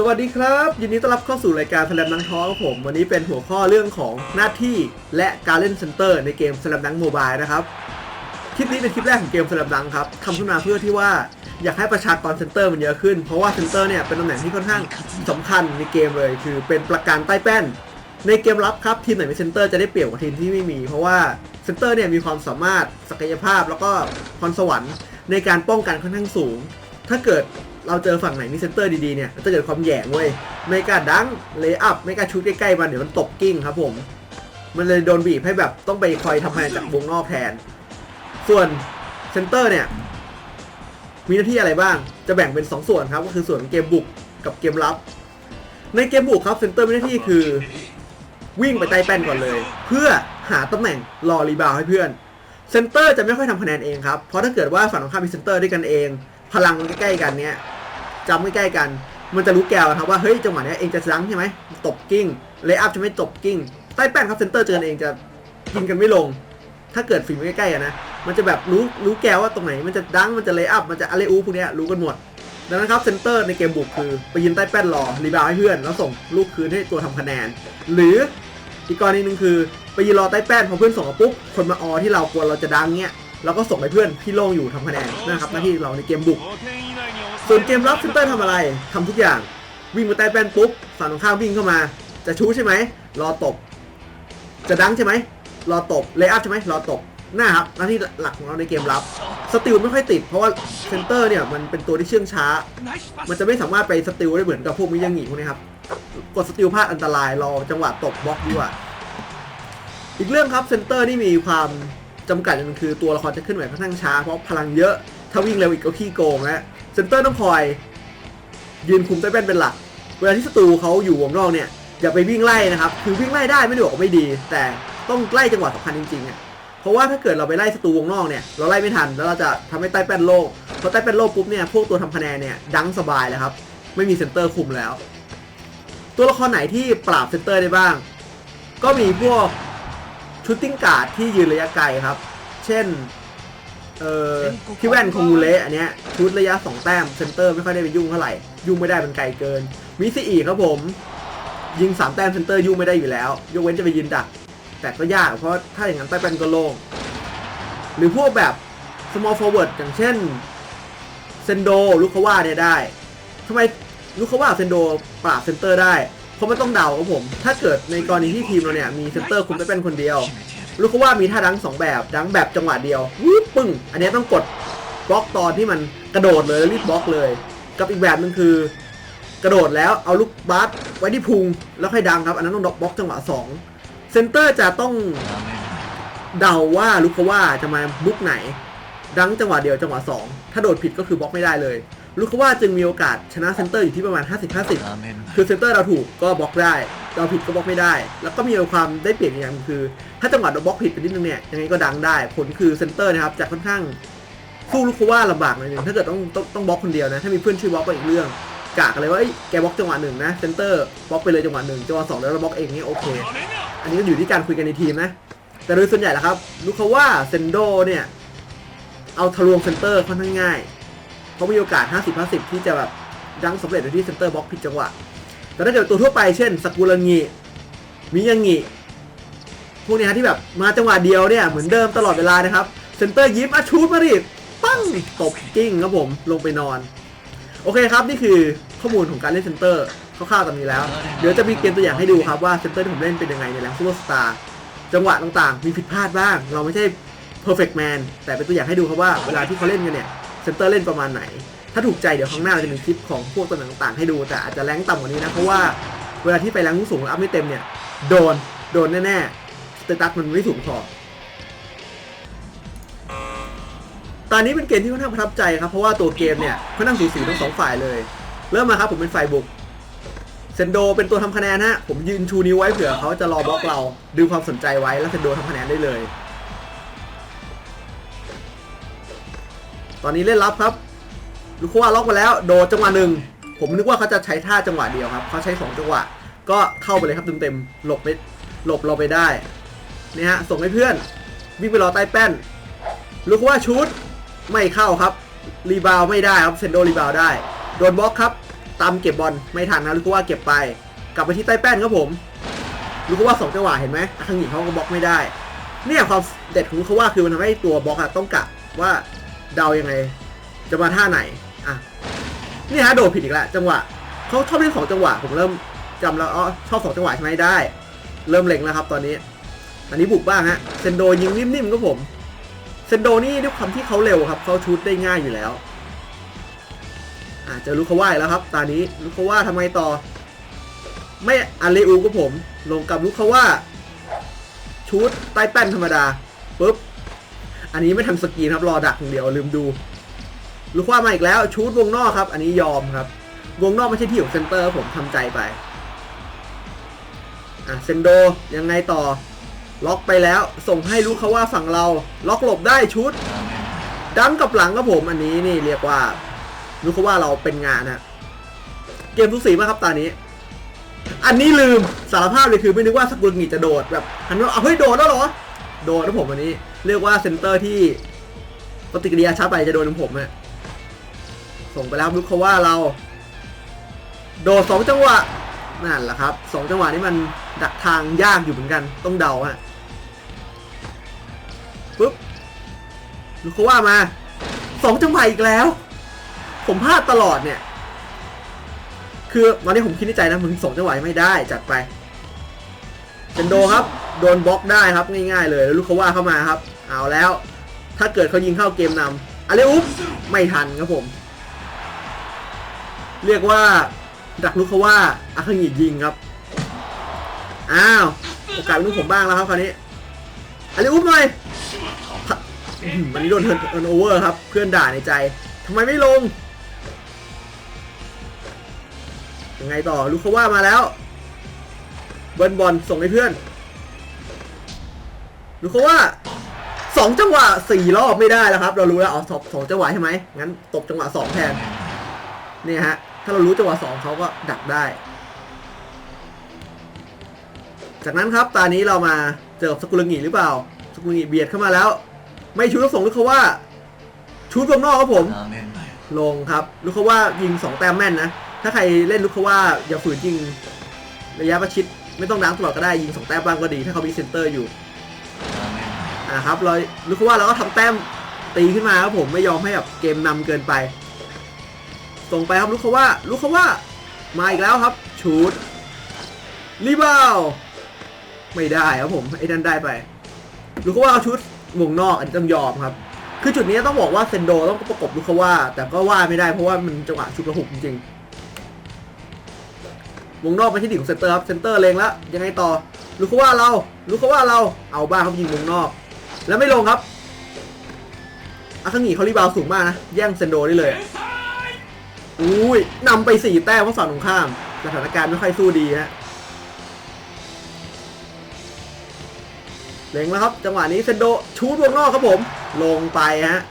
สวัสดีครับยินดีต้อนรับเข้าสู่รายการสแลมดังท้องผม วันนี้เป็นหัวข้อเรื่องของหน้าที่และการเล่นเซนเตอร์ในเกมสแลมดังโมบายนะครับคลิปนี้เป็นคลิปแรกของเกมสแลมดังครับทำขึ้นมาเพื่อที่ว่าอยากให้ประชากรเซนเตอร์มันเยอะขึ้น เพราะว่าเซนเตอร์เนี่ยเป็นตำแหน่งที่ค่อนข้างสำคัญในเกมเลย คือเป็นประการใต้แป้น ในเกมรับครับทีมไหนมีเซนเตอร์จะได้เปรียบกว่าทีมที่ไม่มี เพราะว่าเซนเตอร์เนี่ยมีความสามารถศักยภาพแล้วก็พรสวรรค์ในการป้องกันค่อนข้างสูง ถ้าเกิดเราเจอฝั่งไหนมีเซนเตอร์ดีๆเนี่ยจะเกิดความแย่งเว้ยไม่กล้าดังเลย์อัพไม่กล้าชุดใกล้ๆมันเดี๋ยวมันตบกิ้งครับผม มันเลยโดนบีบให้แบบต้องไปคอยทำงานจากวงนอกแทน ส่วนเซนเตอร์เนี่ย มีหน้าที่อะไรบ้าง จะแบ่งเป็น 2 ส่วนครับ ก็คือส่วนเกมบุกกับเกมรับ ในเกมบุกครับเซนเตอร์มีหน้าที่คือ วิ่งไปใต้แป้นก่อนเลย เพื่อหาตำแหน่งรอรีบาวด์ให้เพื่อนเซนเตอร์จะไม่ค่อยทำคะแนนเองครับเพราะถ้าเกิดว่าฝั่งตรงข้ามมีเซนเตอร์ด้วยกันเอง พลังมันใกล้ๆกันเนี่ยจำใกล้ๆกัน มันจะรู้แกวนะครับว่าเฮ้ยจังหวะเนี้ยเองจะซังใช่ไหมตบกิ้งเลย์อัพจะไม่ตบกิ้งใต้แป้นครับเซนเตอร์เจอกันเองจะกินกันไม่ลง ถ้าเกิดฝีมือใกล้ๆนะมันจะแบบรู้รู้แกวว่าตรงไหน มันจะดังมันจะเลย์อัพมันจะอะไรอูพวกเนี้ยรู้กันหมดดังนั้นครับเซนเตอร์ในเกมบุกคือไปยืนใต้แป้นรอรีบาวให้เพื่อนแล้วส่งลูกคืนให้ตัวทำคะแนน หรืออีกกรณีหนึ่งคือไปยืนรอใต้แป้นพอเพื่อนส่งมาปุ๊บคนมาออที่เรากลัวเราจะดังเนี้ย เราก็ส่งให้เพื่อนที่โล่งอยู่ทำคะแนนนะครับหน้าที่เราในเกมบุก ส่วนเกมรับเซนเตอร์ทำอะไรทำทุกอย่าง วิ่งมาใต้แป้นปุ๊บฝั่งตรงข้ามวิ่งเข้ามา จะชูใช่ไหมรอตบ จะดังใช่ไหมรอตบเลย์อัพใช่ไหมรอตบหน้าครับหน้าที่หลักของเราในเกมรับสติลไม่ค่อยติดเพราะว่าเซนเตอร์เนี่ยมันเป็นตัวที่เชื่องช้า มันจะไม่สามารถไปสติลได้เหมือนกับพวกมิยังหงีพวกนี้ครับกดสติลพลาดอันตรายรอจังหวะตบบล็อกดีกว่า อีกเรื่องครับเซนเตอร์นี่มีความ จำกัดอย่างหนึงคือตัวละครจะขึ้นไหวค่อนข้างช้าเพราะพลังเยอะ ถ้าวิ่งเร็วอีกก็ขี้โกงนะเซนเตอร์ต้องคอย ยืนคุมใต้แป้นเป็นหลัก เวลาที่ศัตรูเขาอยู่วงนอกเนี่ยอย่าไปวิ่งไล่นะครับ คือวิ่งไล่ได้ไม่ได้บอกว่าไม่ดี แต่ต้องไล่จังหวะสำคัญจริงๆอะเพราะว่าถ้าเกิดเราไปไล่ศัตรูวงนอกเนี่ยเราไล่ไม่ทันแล้วเราจะทำให้ใต้แป้นโลกพอใต้แป้นโลกปุ๊บเนี่ยพวกตัวทำคะแนนเนี่ยดังสบายเลยครับไม่มีเซนเตอร์คุมแล้ว ตัวละครไหนที่ปราบเซนเตอร์ได้บ้าง ก็มีพวก ชุดติ้งการ์ดที่ยืนระยะไกลครับ เช่น เอ่อพี่แว่นคงมูเละอันเนี้ยชุดระยะ 2 แต้มเซนเตอร์ไม่ค่อยได้ไปยุ่งเท่าไหร่ ยุ่งไม่ได้เป็นไกลเกิน มิซีอีครับผม ยิง 3 แต้มเซนเตอร์ยุ่งไม่ได้อยู่แล้ว ยกเว้นจะไปยืนดัก แต่ก็ยากเพราะถ้าอย่างนั้นใต้แป้นก็โล่งหรือพวกแบบ small forward อย่างเช่นเซนโดลูกเขาว่าเนี่ยได้ทำไมลูกเขาว่าเซนโดปราบเซนเตอร์ได้ เพราะมันต้องเดาครับผม ถ้าเกิดในกรณีที่ทีมเราเนี่ยมีเซนเตอร์คุมใต้แป้นคนเดียวลูกเขาว่ามีท่าดังสองแบบดังแบบจังหวะเดียววูบปึ้ง อันนี้ต้องกดบล็อกตอนที่มันกระโดดเลยแล้วรีบบล็อกเลย กับอีกแบบนึงคือ กระโดดแล้วเอาลูกบาสไว้ที่พุงแล้วค่อยดังครับ อันนั้นต้องบล็อกจังหวะสองเซนเตอร์จะต้องเดาว่าลูกเขาว่าจะมาบุกไหน ดังจังหวะเดียวจังหวะสองถ้าโดดผิดก็คือบล็อกไม่ได้เลย ลูกเขาว่าจึงมีโอกาสชนะเซนเตอร์อยู่ที่ประมาณ 50-50 คือเซนเตอร์เราถูกก็บล็อกได้ เราผิดก็บล็อกไม่ได้ แล้วก็มีความได้เปรียบอีกอย่างหนึ่งคือ ถ้าจังหวะเราบล็อกผิดไปนิดนึงเนี่ยยังไงก็ดังได้ ผลคือเซนเตอร์นะครับจะค่อนข้างสู้ลูกเขาว่าลำบากหน่อยหนึงถ้าเกิดต้องต้องต้องบล็อกคนเดียวนะ ถ้ามีเพื่อนช่วยบล็อกก็อีกเรื่อง กากเลยว่าเอ้ยแกบล็อกจังหวะหนึ่งนะเซนเตอร์บล็อกไปเลยจังหวะหนึ่งจังหวะสองแล้วเราบล็อกเองนี่โอเค อันนี้ก็อยู่ที่การคุยกันในทีมนะ แต่โดยส่วนใหญ่แล้วครับลูกเขาว่าเซนโดเนี่ยเอาทะลวงเซนเตอร์ค่อนข้างง่าย เพราะมีโอกาส 50-50 ที่จะแบบดังสำเร็จโดยที่เซนเตอร์บล็อกผิดจังหวะ แต่ถ้าเกิดตัวทั่วไปเช่นสกุลงิมิยังงิพวกเนี้ยฮะที่แบบมาจังหวะเดียวเนี่ยเหมือนเดิมตลอดเวลานะครับเซนเตอร์ยิ้มอะชูดมาดิปั้งตบกิ้งครับผมลงไปนอน โอเคครับนี่คือข้อมูลของการเล่นเซนเตอร์คร่าวๆตอนนี้แล้ว เดี๋ยวจะมีเกมตัวอย่างให้ดูครับว่าเซนเตอร์ที่ผมเล่นเป็นยังไงในแรงซูเปอร์สตาร์จังหวะต่างๆ มีผิดพลาดบ้าง เราไม่ใช่ perfect man แต่เป็นตัวอย่างให้ดูครับว่าเวลาที่เขาเล่นกันเนี่ย เซนเตอร์เล่นประมาณไหน ถ้าถูกใจเดี๋ยวข้างหน้าเราจะมีคลิปของพวกตัวต่างๆ ให้ดูแต่อาจจะแรงต่ำกว่านี้นะ เพราะว่าเวลาที่ไปแรงสูงแล้วอัพไม่เต็มเนี่ย โดน โดนแน่ๆสเตตัสมันไม่สูงพอตอนนี้เป็นเกมที่ค่อนข้างประทับใจครับ เพราะว่าตัวเกมเนี่ยค่อนข้างสูสีทั้งสองฝ่ายเลย เริ่มมาครับผมเป็นฝ่ายบุกเซนโดเป็นตัวทำคะแนนฮะผมยืนชูนิ้วไว้เผื่อเขาจะรอบล็อกเราดึงความสนใจไว้แล้วเซนโดทำคะแนนได้เลย อนนี้เล่นรับครับลูกว่าล็อกมาแล้ว โดดจังหวะหนึ่งผมนึกว่าเขาจะใช้ท่าจังหวะเดียวครับเขาใช้สองจังหวะ ก็เข้าไปเลยครับเต็มๆหลบไปหลบเราไปได้นี่ฮะส่งให้เพื่อน วิ่งไปรอใต้แป้นลูกว่าชุดไม่เข้าครับ รีบาวไม่ได้ครับเซนโดรีบาวได้โดนบล็อกครับตามเก็บบอลไม่ทันนะลูกว่าเก็บไป กลับไปที่ใต้แป้นครับผมลูกว่าสองจังหวะเห็นไหมทางหญิงเขาก็บล็อกไม่ได้ เนี่ยความเด็ดของลูกว่าคือมันทำให้ตัวบล็อกอะต้องกะว่า เดายังไง จะมาท่าไหนอะนี่ฮะโดดผิดอีกแล้วจังหวะเขาชอบเล่นสองจังหวะผมเริ่มจำแล้วอ๋อชอบสองจังหวะใช่ไหมได้ เริ่มเล็งแล้วครับ ตอนนี้ อันนี้บุกบ้างฮะเซนโดยิงนิ่มๆครับผมเซนโดนี่ด้วยความที่เขาเร็วครับเขาชูดได้ง่ายอยู่แล้วอาเจอลูกเขาว่าแล้วครับ ตอนนี้ลูกเขาว่าทำไงต่อ ไม่อาเลอูก็ผม ลงกับลูกเขาว่าชูดใต้แป้นธรรมดาปุ๊บ อันนี้ไม่ทันสกีนครับรอดักอย่างเดียวลืมดูลูกว่ามาอีกแล้วชูดวงนอกครับ อันนี้ยอมครับ วงนอกไม่ใช่ที่ของเซนเตอร์ผมทำใจไปอะเซนโดยังไงต่อ ล็อกไปแล้ว ส่งให้ลูกเขาว่าฝั่งเรา ล็อกหลบได้ชุดดังกับหลังครับผมอันนี้นี่เรียกว่าลูกเขาว่าเราเป็นงานนะเกมทุกสีมากครับตอนนี้ อันนี้ลืมสารภาพเลยคือไม่นึกว่าสกุลงิจะโดดแบบหันมาเอาเฮ้ยโดดแล้วเหรอ โดดนะผมอันนี้ เรียกว่าเซนเตอร์ที่ปฏิกิริยาช้าไปจะโดนผมอะส่งไปแล้วลูกเขาว่าเรา โดดสองจังหวะนั่นแหละครับสองจังหวะนี้มันดักทางยากอยู่เหมือนกัน ต้องเดาฮะปุ๊บลูกเขาว่ามาสองจังหวะอีกแล้ว ผมพลาดตลอดเนี่ย คือตอนนี้ผมคิดในใจนะมึงสองจังหวะไม่ได้จัดไปเซนโดครับ โดนบล็อกได้ครับง่ายๆเลย แล้วลูกเขาว่าเข้ามาครับ เอาแล้ว ถ้าเกิดเขายิงเข้าเกมนำอะไรอุ๊บไม่ทันครับผม เรียกว่า ดักลูกเขาว่าอาคังิยิงครับ อ้าวโอกาสเป็นลูกผมบ้างแล้วครับคราวนี้อะไรอุ๊บหน่อยอื้อหือวันนี้โดนเทิร์นโอเวอร์ครับ เพื่อนด่าในใจทำไมไม่ลง ยังไงต่อลูกเขาว่ามาแล้วเบิร์นบอลส่งให้เพื่อนลูกเขาว่า สองจังหวะสี่รอบไม่ได้แล้วครับ เรารู้แล้วอ๋อสองจังหวะใช่ไหมงั้นตกจังหวะสองแทนนี่ฮะถ้าเรารู้จังหวะสองเขาก็ดักได้ จากนั้นครับตอนนี้เรามาเจอสกุลงิหรือเปล่าสกุลงิเบียดเข้ามาแล้ว ไม่ชูลูกส่งลูกเขาว่าชูตรงนอกครับผม ลงครับลูกเขาว่ายิงสองแต้มแม่นนะถ้าใครเล่นลูกเขาว่าอย่าฝืนยิงระยะประชิดไม่ต้องล้างตลอดก็ได้ยิงสองแต้มบ้างก็ดี ถ้าเขามีเซนเตอร์อยู่ อ่าครับเราลูกเขาว่าเราก็ทำแต้มตีขึ้นมาครับผมไม่ยอมให้แบบเกมนำเกินไป ส่งไปครับลูกเขาว่าลูกเขาว่ามาอีกแล้วครับชูดรีบาวไม่ได้ครับผมไอ้นั่นได้ไปลูกเขาว่าเอาชุดวงนอกอันนี้ต้องยอมครับ คือจุดนี้ต้องบอกว่าเซนโดต้องประกบลูกเขาว่า แต่ก็ว่าไม่ได้เพราะว่ามันจังหวะชุดระหุกจริงๆวงนอกเป็นที่ดีของเซนเตอร์ครับเซนเตอร์เลงแล้วยังไงต่อลูกเขาว่าเราลูกเขาว่าเราเอาบ้าครับยิงวงนอก แล้วไม่ลงครับอาคังหีเขารีบาวสูงมากนะ แย่งเซนโดได้เลยอุ้ยนำไปสี่แต้มเพราะฝั่งตรงข้าม สถานการณ์ไม่ค่อยสู้ดีฮะเล็งแล้วครับ จังหวะนี้เซนโดชูดวงนอกครับผม ลงไปฮะ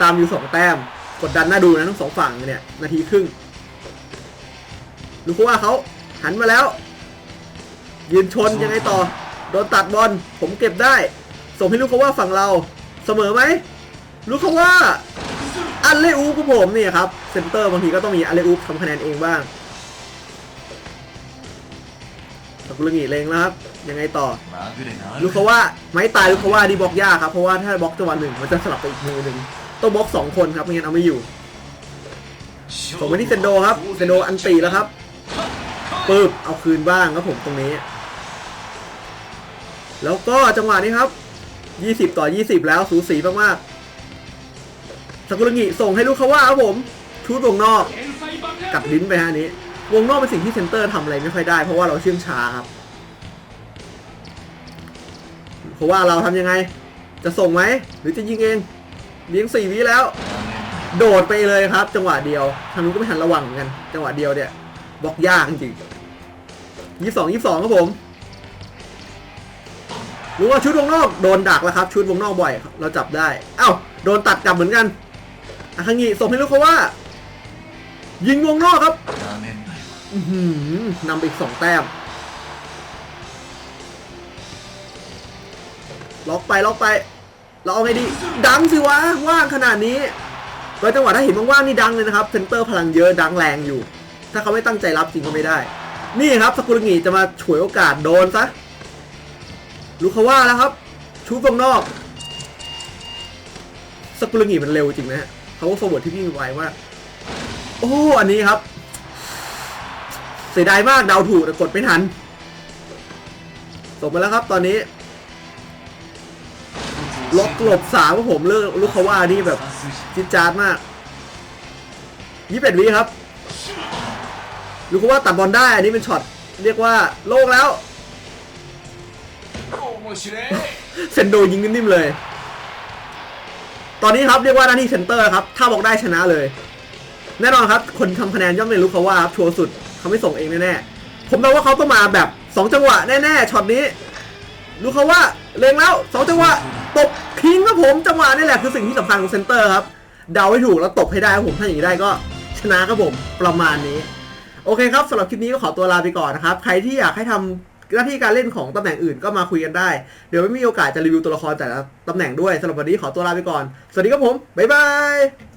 ตามอยู่สองแต้ม กดดันน่าดูนะทั้งสองฝั่งเนี่ย นาทีครึ่งลูกว่าเขาหันมาแล้ว ยืนชนยังไงต่อ โดนตัดบอลผมเก็บได้ ส่งให้ลูกเขาว่าฝั่งเราเสมอไหมลูกเขาว่าอันเลอูผู้ผมเนี่ยครับเซนเตอร์บางทีก็ต้องมีอันเลอูทำคะแนนเองบ้างตะกุลงีเลงแล้วครับยังไงต่อลูกเขาว่าไม่ตายลูกเขาว่าดีบล็อกยากครับเพราะว่าถ้าบล็อกจังหวะหนึ่งมันจะสลับไปอีกมือหนึ่งต้องบล็อกสองคนครับไม่งั้นเอาไม่อยู่ผมไปที่เซนโดครับเซนโดอันตีแล้วครับปึ๊บเอาคืนบ้างครับผมตรงนี้ แล้วก็จังหวะนี้ครับ 20 ต่อ 20 แล้วสูสีมากๆสกุลงิส่งให้ลูกเขาว่าครับผมชูดวงนอกกัดลิ้นไปฮะนี้ วงนอกเป็นสิ่งที่เซนเตอร์ทำอะไรไม่ค่อยได้ เพราะว่าเราเชื่องช้าครับ เพราะว่าเราทำยังไง จะส่งไหม หรือจะยิงเองเลี้ยงสี่วิแล้ว โดดไปเลยครับ จังหวะเดียวทางนู้นก็ไม่ทันระวังเหมือนกัน จังหวะเดียวเนี่ยบล็อกยากจริงยี่สองยี่สองครับผม รู้ว่าชุดวงนอกโดนดักแล้วครับ ชุดวงนอกบ่อยเราจับได้ เอ้าโดนตัดกลับเหมือนกันอาคังงีส่งให้ลูกเขาว่า ยิงวงนอกครับนำไปอีกสองแต้ม ล็อกไปล็อกไป เราเอาไงดี ดังสิวะ ว่างขนาดนี้โดยจังหวะถ้าเห็นว่างๆนี่ดังเลยนะครับ เซนเตอร์พลังเยอะดังแรงอยู่ ถ้าเขาไม่ตั้งใจรับจริงก็ไม่ได้ นี่ครับสกุลงีจะมาฉวยโอกาสโดนซะ ลูกคาว่าแล้วครับ ชูตรงนอกสกุลงีมันเร็วจริงนะฮะเขาก็ฟอร์เวิร์ดที่วิ่งไวมากโอ้อันนี้ครับ เสียดายมากเดาถูกแต่กดไม่ทันสมมาแล้วครับตอนนี้ล็อกหลบสามผมเลือกลูกเขาว่านี่แบบจิตจาดมากยี่สิบเอ็ดวิครับ ลูกเขาว่าตัดบอลได้ อันนี้เป็นช็อตเรียกว่าโลกแล้ว เซนโดยิงนิ่มๆเลย ตอนนี้ครับเรียกว่าหน้าที่เซนเตอร์ครับ ถ้าบอกได้ชนะเลย แน่นอนครับ คนทำคะแนนย่อมเป็นลูกเขาว่าครับชัวร์สุดเขาไม่ส่งเองแน่ๆ ผมเดาว่าเขาต้องมาแบบ 2 จังหวะแน่ๆช็อตนี้ลูกเขาว่าเลงแล้วสองจังหวะตบทิ้งครับผมจังหวะนี่แหละคือสิ่งที่สำคัญของเซนเตอร์ครับเดาให้ถูกแล้วตบให้ได้ครับผมถ้าอย่างนี้ได้ก็ชนะครับผมประมาณนี้ โอเคครับสำหรับคลิปนี้ก็ขอตัวลาไปก่อนนะครับ ใครที่อยากให้ทำ หน้าที่การเล่นของตำแหน่งอื่นก็มาคุยกันได้ เดี๋ยวไม่มีโอกาสจะรีวิวตัวละครแต่ละตำแหน่งด้วยสำหรับวันนี้ขอตัวลาไปก่อน สวัสดีครับผม บ๊ายบาย